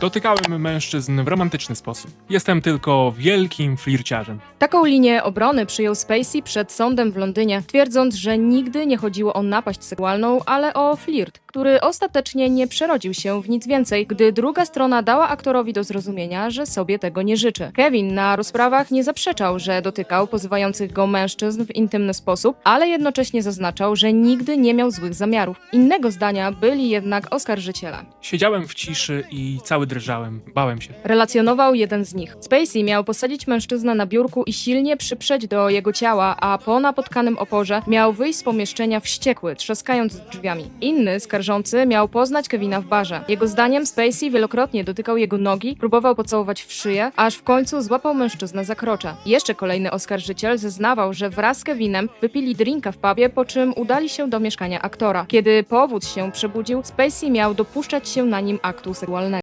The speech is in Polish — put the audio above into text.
Dotykałem mężczyzn w romantyczny sposób. Jestem tylko wielkim flirciarzem. Taką linię obrony przyjął Spacey przed sądem w Londynie, twierdząc, że nigdy nie chodziło o napaść seksualną, ale o flirt, który ostatecznie nie przerodził się w nic więcej, gdy druga strona dała aktorowi do zrozumienia, że sobie tego nie życzy. Kevin na rozprawach nie zaprzeczał, że dotykał pozywających go mężczyzn w intymny sposób, ale jednocześnie zaznaczał, że nigdy nie miał złych zamiarów. Innego zdania byli jednak oskarżyciele. Siedziałem w ciszy i cały drżałem. Bałem się. Relacjonował jeden z nich. Spacey miał posadzić mężczyznę na biurku i silnie przyprzeć do jego ciała, a po napotkanym oporze miał wyjść z pomieszczenia wściekły, trzaskając drzwiami. Inny, skarżący, miał poznać Kevina w barze. Jego zdaniem Spacey wielokrotnie dotykał jego nogi, próbował pocałować w szyję, aż w końcu złapał mężczyznę za krocze. Jeszcze kolejny oskarżyciel zeznawał, że wraz z Kevinem wypili drinka w pubie, po czym udali się do mieszkania aktora. Kiedy powódz się przebudził, Spacey miał dopuszczać się na nim aktu seksualnego.